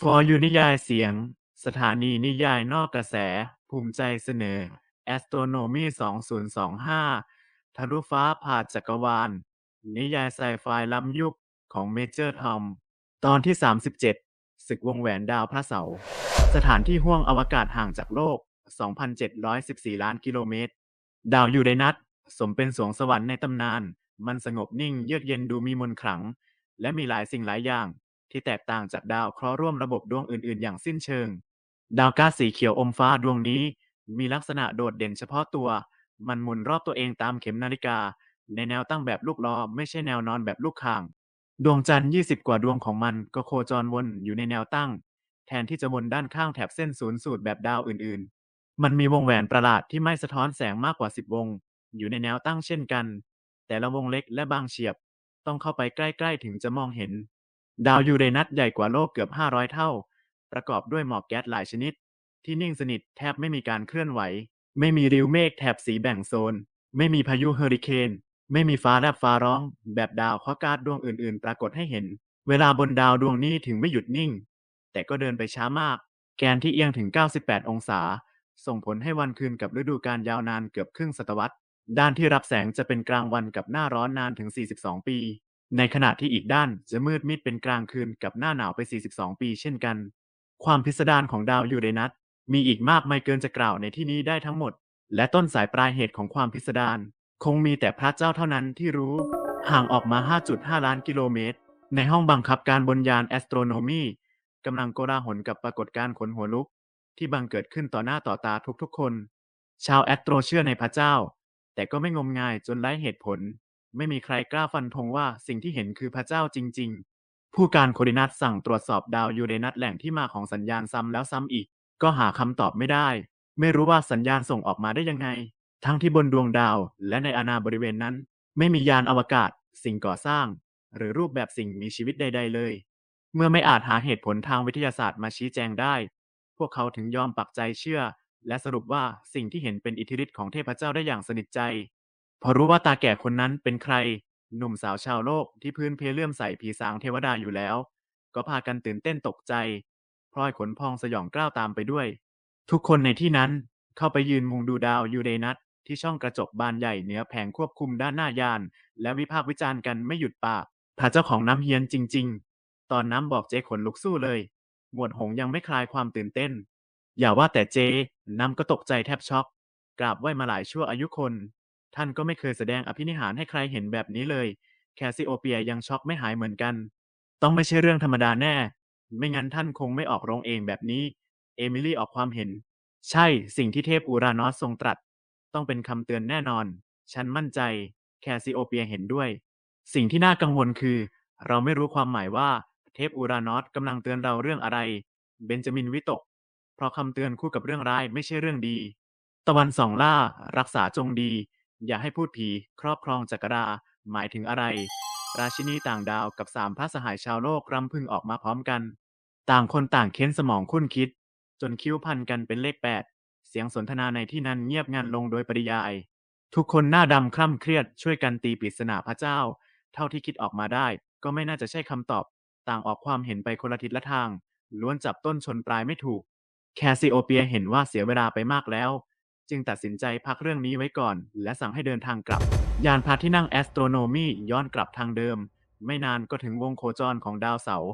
ฟอร์ยูนิยายเสียง สถานีนิยายนอกกระแส ภูมิใจเสนอ Astronomy 2025 ทะลุฟ้าผ่าจักรวาล นิยายไซไฟล้ำยุคของเมเจอร์ทอม ตอนที่ 37 ศึกวงแหวนดาวพระเสารสถานที่ห้วงอวกาศห่างจากโลก 2,714 ล้านกิโลเมตร ดาวยูเรนัสสมเป็นสวงสวรรค์ในตำนาน มันสงบนิ่งเยือกเย็นดูมีมนต์ขลัง และมีหลายสิ่งหลายอย่าง ที่แตกต่างจากดาวเคราะห์ร่วมระบบดวงอื่น ๆ อย่างสิ้นเชิง ดาวก๊าซสีเขียวอมฟ้าดวงนี้ มีลักษณะโดดเด่นเฉพาะตัว มันหมุนรอบตัวเองตามเข็มนาฬิกา ในแนวตั้งแบบลูกล้อไม่ใช่แนวนอนแบบลูกข่าง ดวงจันทร์ 20 กว่าดวงของมันก็โคจรวนอยู่ในแนวตั้ง แทนที่จะวนด้านข้างแถบเส้นศูนย์สูตรแบบดาวอื่น ๆ มันมีวงแหวนประหลาดที่ไม่สะท้อนแสงมากกว่า 10 วง อยู่ในแนวตั้งเช่นกัน แต่ละวงเล็กและบางเฉียบ ต้องเข้าไปใกล้ ๆ ถึงจะมองเห็น ดาวยูเรนัสใหญ่กว่าโลกเกือบ 500 เท่า ประกอบด้วยหมอกแก๊สหลายชนิด ที่นิ่งสนิทแทบไม่มีการเคลื่อนไหว ไม่มีริ้วเมฆแถบสีแบ่งโซน ไม่มีพายุเฮอริเคน ไม่มีฟ้าแลบฟ้าร้อง แบบดาวเคาะกาซดวงอื่นๆ ปรากฏให้เห็น เวลาบนดาวดวงนี้ถึงไม่หยุดนิ่ง แต่ก็เดินไปช้ามาก แกนที่เอียงถึง 98 องศา ส่งผลให้วันคืนกับฤดูกาลยาวนานเกือบครึ่งศตวรรษ ด้านที่รับแสงจะเป็นกลางวันกับหน้าร้อนนานถึง 42 ปี ในขณะที่อีกด้านจะมืดมิดเป็นกลางคืนกับหน้าหนาวไป 42 ปีเช่นกัน ความพิสดารของดาวยูเรนัสมีอีกมากไม่เกินจะกล่าวในที่นี้ได้ทั้งหมด และต้นสายปลายเหตุของความพิสดารคงมีแต่พระเจ้าเท่านั้นที่รู้ ห่างออกมา 5.5 ล้านกิโลเมตร ในห้องบังคับการบนยานแอสโทรโนมีกำลังโกลาหลกับปรากฏการณ์ขนหัวลุก ที่บังเกิดขึ้นต่อหน้าต่อตาทุกๆคน ชาวแอสโตรเชื่อในพระเจ้า แต่ก็ไม่งมงายจนไร้เหตุผล ไม่มีใครกล้าฟันธงว่าสิ่งที่เห็นคือพระเจ้าจริง ๆ ผู้การโคดินัสสั่งตรวจสอบดาวยูเรนัสแหล่งที่มาของสัญญาณซ้ำแล้วซ้ำอีก ก็หาคำตอบไม่ได้ ไม่รู้ว่าสัญญาณส่งออกมาได้ยังไง ทั้งที่บนดวงดาวและในอาณาบริเวณนั้น ไม่มียานอวกาศ สิ่งก่อสร้าง หรือรูปแบบสิ่งมีชีวิตใด ๆ เลย เมื่อไม่อาจหาเหตุผลทางวิทยาศาสตร์มาชี้แจงได้ พวกเขาถึงยอมปักใจเชื่อ และสรุปว่าสิ่งที่เห็นเป็นอิทธิฤทธิ์ของเทพเจ้าได้อย่างสนิทใจ พอรู้ว่าตาแก่คนนั้นเป็นใคร หนุ่มสาวชาวโลกที่พื้นเพเลื่อมใสผีสางเทวดาอยู่แล้ว ก็พากันตื่นเต้นตกใจพลอยขนพองสยองกล้าวตามไปด้วย ทุกคนในที่นั้นเข้าไปยืนมุงดูดาวยูเรนัสที่ช่องกระจกบานใหญ่เหนือแผงควบคุมด้านหน้ายาน และวิพากษ์วิจารณ์กันไม่หยุดปากพระเจ้าของน้ำเฮียนจริง ๆ ตอนน้ำบอกเจขนลุกสู้เลย หมวดหงยังไม่คลายความตื่นเต้น อย่าว่าแต่เจ น้ำก็ตกใจแทบช็อกกราบไหวมาหลายชั่วอายุคน ท่านก็ไม่เคยแสดงอภินิหารให้ใครเห็นแบบนี้เลย แคสซิโอเปียยังช็อกไม่หายเหมือนกัน ต้องไม่ใช่เรื่องธรรมดาแน่ ไม่งั้นท่านคงไม่ออกโรงเองแบบนี้ เอมิลี่ออกความเห็น ใช่ สิ่งที่เทพอูรานอสทรงตรัส ต้องเป็นคำเตือนแน่นอน ฉันมั่นใจ แคสซิโอเปียเห็นด้วย สิ่งที่น่ากังวลคือ เราไม่รู้ความหมายว่าเทพอูรานอสกำลังเตือนเราเรื่องอะไร เบนจามินวิตก เพราะคำเตือนคู่กับเรื่องร้ายไม่ใช่เรื่องดี ตะวันสองล่า รักษาจงดี อย่าให้พูดผีครอบครองจักรดาหมายถึงอะไร ราชินีต่างดาวกับสามพระสหายชาวโลกรำพึงออกมาพร้อมกัน ต่างคนต่างเค้นสมองคุ้นคิด จนคิ้วพันกันเป็นเลขแปดเสียงสนทนาในที่นั้นเงียบงันลงโดยปริยาย ทุกคนหน้าดำคล่ำเครียดช่วยกันตีปริศนาพระเจ้า เท่าที่คิดออกมาได้ ก็ไม่น่าจะใช่คำตอบ ต่างออกความเห็นไปคนละทิศละทาง ล้วนจับต้นชนปลายไม่ถูก แคสซิโอเปียเห็นว่าเสียเวลาไปมากแล้ว จึงตัดสินใจพักเรื่องนี้ไว้ก่อน และสั่งให้เดินทางกลับ ยานพาที่นั่งแอสโทรโนมีย้อนกลับทางเดิม ไม่นานก็ถึงวงโคจรของดาวเสาร์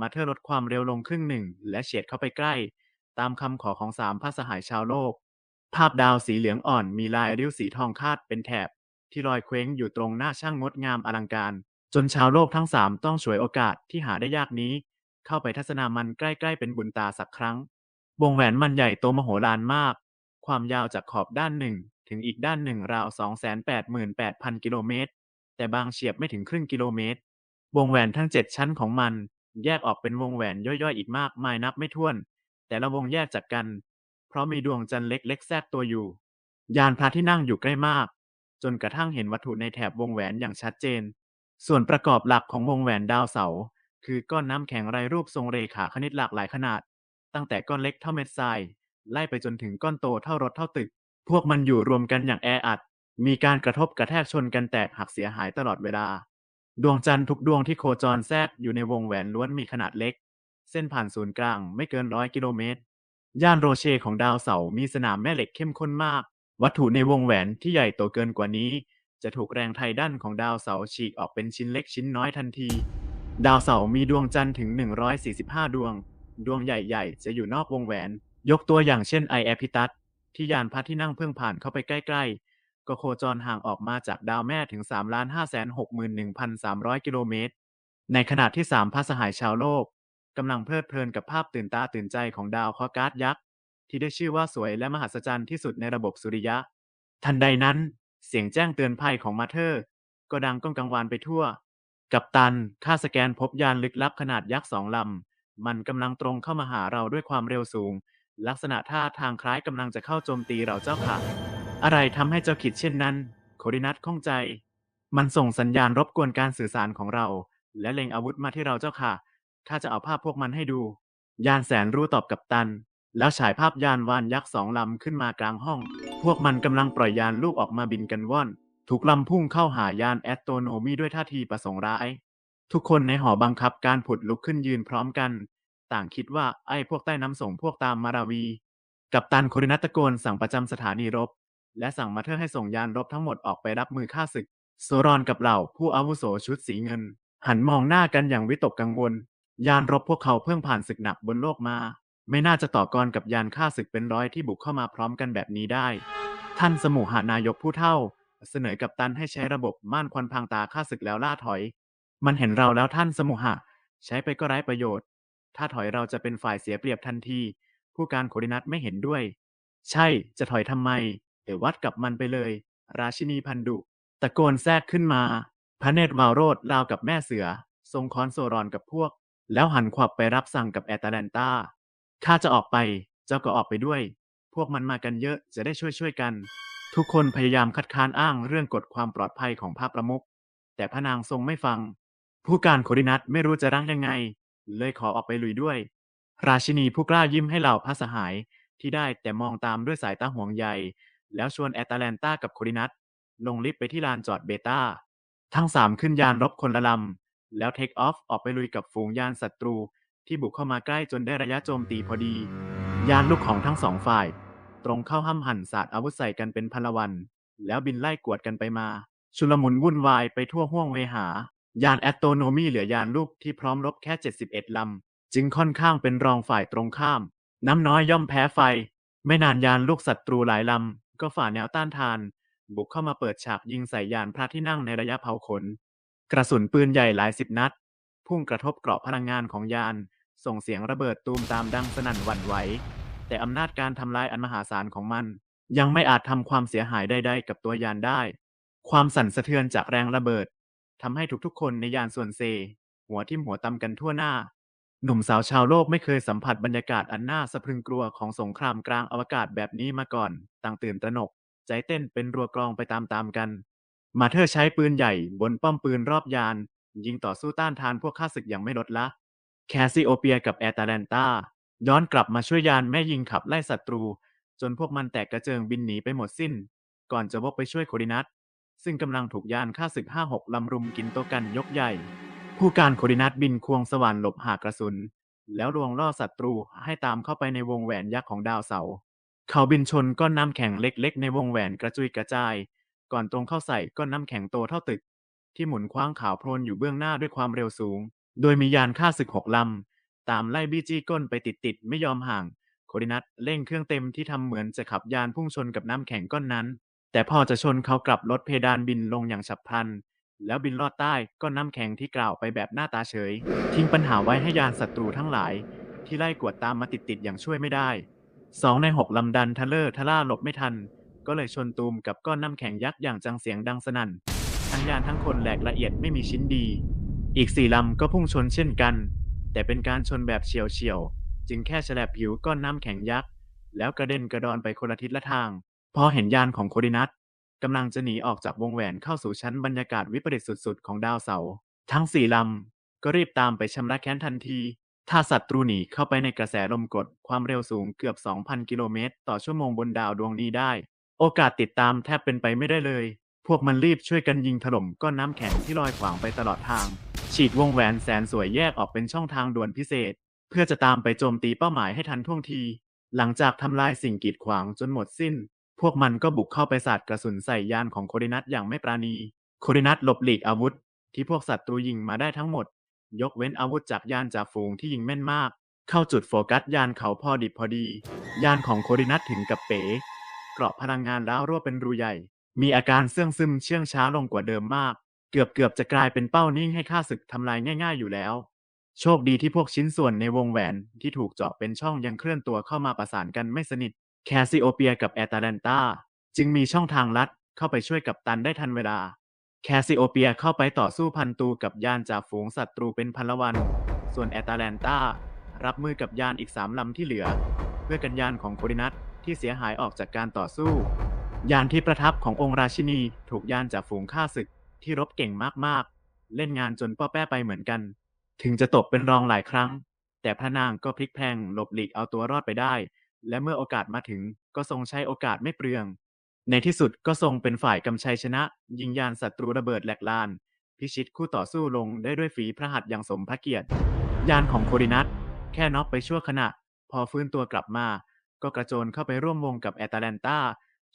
มาเทอลดความเร็วลงครึ่งหนึ่ง และเฉียดเข้าไปใกล้ ตามคำขอของสามพระสหายชาวโลก ภาพดาวสีเหลืองอ่อนมีลายริ้วสีทองคาดเป็นแถบ ที่ลอยเคว้งอยู่ตรงหน้าช่างงดงามอลังการ จนชาวโลกทั้งสามต้องฉวยโอกาสที่หาได้ยากนี้ เข้าไปทัศนามันใกล้ๆเป็นบุญตาสักครั้ง วงแหวนมันใหญ่โตมโหฬารมาก ความยาวจากขอบด้านหนึ่งถึงอีกด้านหนึ่งราว 288,000 กิโลเมตร แต่บางเฉียบไม่ถึงครึ่งกิโลเมตร วงแหวนทั้ง 7 ชั้นของมัน แยกออกเป็นวงแหวนย่อยๆ อีกมากมายนับไม่ถ้วน แต่ละวงแยกจากกัน เพราะมีดวงจันทร์เล็กๆ แทรกตัวอยู่ ยานพระที่นั่งอยู่ใกล้มาก จนกระทั่งเห็นวัตถุในแถบวงแหวนอย่างชัดเจน ส่วนประกอบหลักของวงแหวนดาวเสาร์คือก้อนน้ำแข็งไรรูปทรงเรขาคณิตหลากหลายขนาด ตั้งแต่ก้อนเล็กเท่าเม็ดทราย ไล่ไปจนถึงก้อนโตเท่ารถเท่าตึก พวกมันอยู่รวมกันอย่างแออัด มีการกระทบกระแทกชนกันแตกหักเสียหายตลอดเวลา ดวงจันทร์ทุกดวงที่โคจรแทรกอยู่ในวงแหวนล้วนมีขนาดเล็ก เส้นผ่านศูนย์กลางไม่เกินร้อยกิโลเมตร ย่านโรเชของดาวเสาร์มีสนามแม่เหล็กเข้มข้นมาก วัตถุในวงแหวนที่ใหญ่โตเกินกว่านี้ จะถูกแรงไทดันของดาวเสาร์ฉีกออกเป็นชิ้นเล็กชิ้นน้อยทันที ดาวเสาร์มีดวงจันทร์ถึง 145 ดวง ดวงใหญ่ๆ จะอยู่นอกวงแหวน ยกตัวอย่างเช่นไอแอพิตัสที่ยานพระที่นั่งเพิ่งผ่านเข้าไปใกล้ ๆ ก็โคจรห่างออกมาจากดาวแม่ถึง 3,561,300 กิโลเมตร ในขณะที่สามพระสหายชาวโลกกำลังเพลิดเพลินกับภาพตื่นตาตื่นใจของดาวเคราะห์ก๊าซยักษ์ ที่ได้ชื่อว่าสวยและมหัศจรรย์ที่สุดในระบบสุริยะ ทันใดนั้น เสียงแจ้งเตือนภัยของมาเธอร์ ก็ดังก้องกังวานไปทั่ว กับตันค่าสแกนพบยานลึกลับขนาดยักษ์สองลำมันกำลังตรงเข้ามาหาเราด้วยความเร็วสูง ลักษณะท่าทางคล้ายกำลังจะเข้าโจมตีเราเจ้าค่ะ อะไรทำให้เจ้าคิดเช่นนั้น โคดินัทข้องใจ มันส่งสัญญาณรบกวนการสื่อสารของเรา และเล็งอาวุธมาที่เราเจ้าค่ะ ข้าจะเอาภาพพวกมันให้ดู ยานแสนรู้ตอบกับตัน แล้วฉายภาพยานวานยักษ์สองลำขึ้นมากลางห้อง พวกมันกำลังปล่อยยานลูกออกมาบินกันว่อน ถูกลำพุ่งเข้าหายานแอสโตโนมีด้วยท่าทีประสงค์ร้าย ทุกคนในหอบังคับการผุดลุกขึ้นยืนพร้อมกัน ต่างคิดว่าไอ้พวกใต้น้ำส่งพวกตามมาราวี กับตันโครินัตะโกนสั่งประจำสถานีรบ และสั่งมาเธอร์ให้ส่งยานรบทั้งหมดออกไปรับมือฆ่าศึก โซรอนกับเหล่าผู้อาวุโสชุดสีเงิน หันมองหน้ากันอย่างวิตกกังวล ยานรบพวกเขาเพิ่งผ่านศึกหนักบนโลกมา ไม่น่าจะต่อกรกับยานฆ่าศึกเป็นร้อยที่บุกเข้ามาพร้อมกันแบบนี้ได้ ท่านสมุหานายกผู้เท่า เสนอกับตันให้ใช้ระบบม่านควันพรางตาฆ่าศึกแล้วล่าถอย มันเห็นเราแล้วท่านสมุหะใช้ไปก็ไร้ประโยชน์ ถ้าถอยเราจะเป็นฝ่ายเสียเปรียบทันที ผู้การโคดินัทไม่เห็นด้วย ใช่ จะถอยทำไม เดี๋ยววัดกับมันไปเลย ราชินีพันดุตะโกนแทรกขึ้นมา พระเนตรวาวโรดราวกับแม่เสือ ทรงคอนโซรอนกับพวก แล้วหันขวับไปรับสั่งกับแอตแลนตาข้าจะออกไป เจ้าก็ออกไปด้วย พวกมันมากันเยอะจะได้ช่วยช่วยกัน ทุกคนพยายามคัดค้านอ้างเรื่องกฎความปลอดภัยของพระประมุขแต่พระนางทรงไม่ฟัง ผู้การโคดินัทไม่รู้จะรั้งยังไง เลยขอออกไปลุยด้วย ราชินีผู้กล้ายิ้มให้เหล่าพระสหายที่ได้แต่มองตามด้วยสายตาห่วงใย แล้วชวนแอตแลนตากับโคดินัทลงลิฟต์ไปที่ลานจอดเบต้า ทั้งสามขึ้นยานรบคนละลำ แล้วเทคออฟออกไปลุยกับฝูงยานศัตรู ที่บุกเข้ามาใกล้จนได้ระยะโจมตีพอดี ยานลูกของทั้งสองฝ่าย ตรงเข้าห้ำหั่นสาดอาวุธใส่กันเป็นพลวัน แล้วบินไล่กวดกันไปมา ชุลมุนวุ่นวายไปทั่วห้วงเวหา ยานแอตโตโนมีเหลือยานลูกที่พร้อมรบแค่ 71 ลำ จึงค่อนข้างเป็นรองฝ่ายตรงข้าม น้ำน้อยย่อมแพ้ไฟ ไม่นานยานลูกศัตรูหลายลำ ก็ฝ่าแนวต้านทาน บุกเข้ามาเปิดฉากยิงใส่ยานพระที่นั่งในระยะเผาขน กระสุนปืนใหญ่หลายสิบนัด พุ่งกระทบเกราะพลังงานของยาน ส่งเสียงระเบิดตูมตามดังสนั่นหวั่นไหว แต่อำนาจการทำลายอันมหาศาลของมัน ยังไม่อาจทำความเสียหายใดๆกับตัวยานได้ ความสั่นสะเทือนจากแรงระเบิด ทำให้ทุกๆ คนในยานส่วนเซ หัวทิ่มหัวตำกันทั่วหน้า หนุ่มสาวชาวโลกไม่เคยสัมผัสบรรยากาศอันน่าสะพรึงกลัวของสงครามกลางอวกาศแบบนี้มาก่อน ต่างตื่นตระหนก ใจเต้นเป็นรัวกรองไปตามๆกัน มาเธอใช้ปืนใหญ่บนป้อมปืนรอบยาน ยิงต่อสู้ต้านทานพวกข้าศึกอย่างไม่ลดละ แคสซิโอเปียกับแอตแลนตาย้อนกลับมาช่วยยานแม่ยิงขับไล่ศัตรู จนพวกมันแตกกระเจิงบินหนีไปหมดสิ้น ก่อนจะวกไปช่วยโคดินัท ซึ่งกำลังถูกยานฆ่าศึก 5-6 ลำรุมกินโตวกันยกใหญ่ ผู้การโคดินัทบินควงสว่านหลบหากกระสุน แล้วลวงล่อศัตรูให้ตามเข้าไปในวงแหวนยักษ์ของดาวเสาเขาบินชนก้อนน้ำแข็งเล็กๆ ในวงแหวนกระจุยกระจาย ก่อนตรงเข้าใส่ก้อนน้ำแข็งโตเท่าตึก ที่หมุนคว้างขาวโพลนอยู่เบื้องหน้าด้วยความเร็วสูง โดยมียานฆ่าศึกหกลำ ตามไล่บี้จี้ก้นไปติดๆไม่ยอมห่าง โคดินัทเร่งเครื่องเต็มที่ทำเหมือนจะขับยานพุ่งชนกับน้ำแข็งก้อนนั้น แต่พอจะชนเขากลับลดเพดานบินลงอย่างฉับพลัน แล้วบินลอดใต้ก้อนน้ำแข็งที่กล่าวไปแบบหน้าตาเฉย ทิ้งปัญหาไว้ให้ยานศัตรูทั้งหลาย ที่ไล่กวดตามมาติดๆอย่างช่วยไม่ได้สองในหกลำดันทะเลอร์ทะล่าหลบไม่ทัน ก็เลยชนตูมกับก้อนน้ำแข็งยักษ์อย่างจังเสียงดังสนั่น ทั้งยานทั้งคนแหลกละเอียดไม่มีชิ้นดี อีกสี่ลำก็พุ่งชนเช่นกัน แต่เป็นการชนแบบเฉียวเฉียว จึงแค่แฉลบผิวก้อนน้ำแข็งยักษ์แล้วกระเด็นกระดอนไปคนละทิศละทาง พอเห็นยานของโคดินัทกำลังจะหนีออกจากวงแหวนเข้าสู่ชั้นบรรยากาศวิปริตสุดๆ ของดาวเสาร์ทั้งสี่ลำก็รีบตามไปชำระแค้นทันที ถ้าศัตรูหนีเข้าไปในกระแสลมกดความเร็วสูงเกือบ 2,000 กิโลเมตร ต่อชั่วโมงบนดาวดวงนี้ได้ โอกาสติดตามแทบเป็นไปไม่ได้เลย พวกมันรีบช่วยกันยิงถล่มก้อนน้ำแข็งที่ลอยขวางไปตลอดทาง ฉีดวงแหวนแสนสวยแยกออกเป็นช่องทางด่วนพิเศษ เพื่อจะตามไปโจมตีเป้าหมายให้ทันท่วงที หลังจากทำลายสิ่งกีดขวางจนหมดสิ้น พวกมันก็บุกเข้าไปสาดกระสุนใส่ยานของโคดินัสอย่างไม่ปราณี โคดินัสหลบหลีกอาวุธ ที่พวกศัตรูยิงมาได้ทั้งหมด ยกเว้นอาวุธจากยานจ่าฝูงที่ยิงแม่นมาก เข้าจุดโฟกัสยานเขาพอดิบพอดี ยานของโคดินัสถึงกับเป๋เกราะพลังงานร้วรั่วเป็นรูใหญ่ มีอาการเสื่องซึมเชื่องช้าลงกว่าเดิมมาก เกือบเกือบจะกลายเป็นเป้านิ่งให้ข้าศึกทำลายง่าย ๆอยู่แล้ว โชคดีที่พวกชิ้นส่วนในวงแหวนที่ถูกเจาะเป็นช่องยังเคลื่อนตัวเข้ามาประสานกันไม่สนิท แคสซิโอเปียกับแอตแลนตาจึงมีช่องทางลัดเข้าไปช่วยกับตันได้ทันเวลา แคสซิโอเปียเข้าไปต่อสู้พันตูกับยานจากฝูงศัตรูเป็นพันละวัน ส่วนแอตแลนตารับมือกับยานอีกสามลำที่เหลือ เพื่อกันยานของโคดินัสที่เสียหายออกจากการต่อสู้ ยานที่ประทับขององค์ราชินีถูกยานจากฝูงข้าศึกที่รบเก่งมากๆ เล่นงานจนป้อแป้ไปเหมือนกัน ถึงจะตกเป็นรองหลายครั้ง แต่พระนางก็พลิกแพลงหลบหลีกเอาตัวรอดไปได้ และเมื่อโอกาสมาถึงก็ทรงใช้โอกาสไม่เปลือง ในที่สุดก็ทรงเป็นฝ่ายกำชัยชนะ ยิงยานศัตรูระเบิดแหลกลาน พิชิตคู่ต่อสู้ลงได้ด้วยฝีพระหัตถ์อย่างสมพระเกียรติ ยานของโคดินัสแค่น็อกไปชั่วขณะ พอฟื้นตัวกลับมา ก็กระโจนเข้าไปร่วมวงกับแอตแลนตา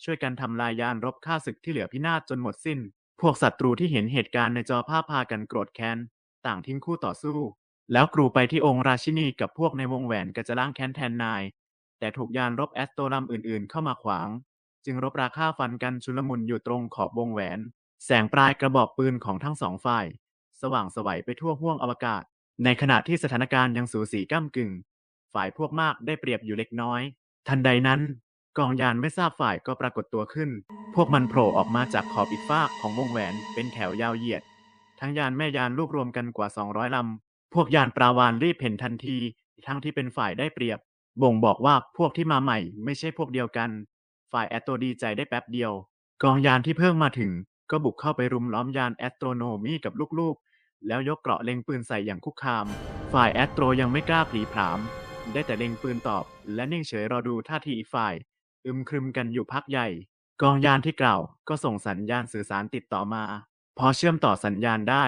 ช่วยกันทำลายยานรบฆ่าศึกที่เหลือพินาศจนหมดสิ้น พวกศัตรูที่เห็นเหตุการณ์ในจอภาพพากันโกรธแค้น ต่างทิ้งคู่ต่อสู้ แล้วกรูไปที่องค์ราชินีกับพวกในวงแหวนก็จะล้างแค้นแทนนาย แต่ถูกยานรบแอสโตรัมอื่นๆ เข้ามาขวาง จึงรบราฆ่าฟันกันชุลมุนอยู่ตรงขอบวงแหวน แสงปลายกระบอกปืนของทั้งสองฝ่าย สว่างสวัยไปทั่วห้วงอวกาศ ในขณะที่สถานการณ์ยังสูสีก้ากึ่ง ฝ่ายพวกมากได้เปรียบอยู่เล็กน้อย ทันใดนั้น กองยานไม่ทราบฝ่ายก็ปรากฏตัวขึ้น พวกมันโผล่ออกมาจากขอบอีกฟากของวงแหวนเป็นแถวยาวเหยียด ทั้งยานแม่ยานรวบรวมกันกว่า 200ลำพวกยานปลาวานรีบเห็นทันที ทั้งที่เป็นฝ่ายได้เปรียบ บ่งบอกว่าพวกที่มาใหม่ไม่ใช่พวกเดียวกัน ฝ่ายแอตโตดีใจได้แป๊บเดียว กองยานที่เพิ่งมาถึง ก็บุกเข้าไปรุมล้อมยานแอสโตรโนมีกับลูกๆ แล้วยกเกราะเล็งปืนใส่อย่างคุกคาม ฝ่ายแอสโตรยังไม่กล้าผลีผลาม ได้แต่เล็งปืนตอบ และนิ่งเฉยรอดูท่าทีอีกฝ่าย อึมครึมกันอยู่พักใหญ่ กองยานที่กล่าว ก็ส่งสัญญาณสื่อสารติดต่อมา พอเชื่อมต่อสัญญาณได้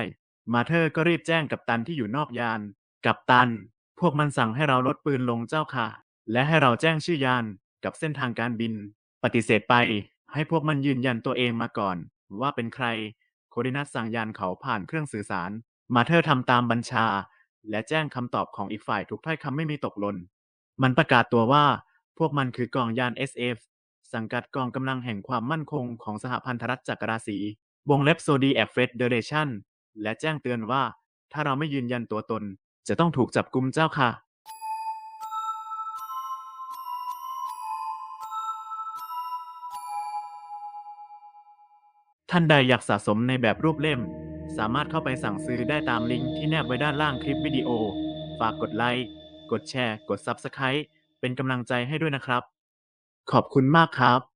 มาเธอก็รีบแจ้งกับตันที่อยู่นอกยาน กับตัน พวกมันสั่งให้เราลดปืนลงเจ้าค่ะ และให้เราแจ้งชื่อยานกับเส้นทางการบิน ปฏิเสธไป ให้พวกมันยืนยันตัวเองมาก่อน ว่าเป็นใคร โคดินัสสั่งยานเขาผ่านเครื่องสื่อสาร มาเธอทำตามบัญชา และแจ้งคำตอบของอีกฝ่ายทุกถ้อยคำไม่มีตกหล่นมันประกาศตัวว่า พวกมันคือกองยาน SF สังกัดกองกำลังแห่งความมั่นคงของสหพันธรัฐจักรราศีวงเล็บโซดีแอฟเฟดเดเรชันและแจ้งเตือนว่า ถ้าเราไม่ยืนยันตัวตน จะต้องถูกจับกุมเจ้าค่ะท่านใดอยากสะสมในแบบรูปเล่ม สามารถเข้าไปสั่งซื้อได้ตามลิงก์ที่แนบไว้ด้านล่างคลิปวิดีโอ ฝากกดไลค์ กดแชร์ กด Subscribe เป็นกำลังใจให้ด้วยนะครับ ขอบคุณมากครับ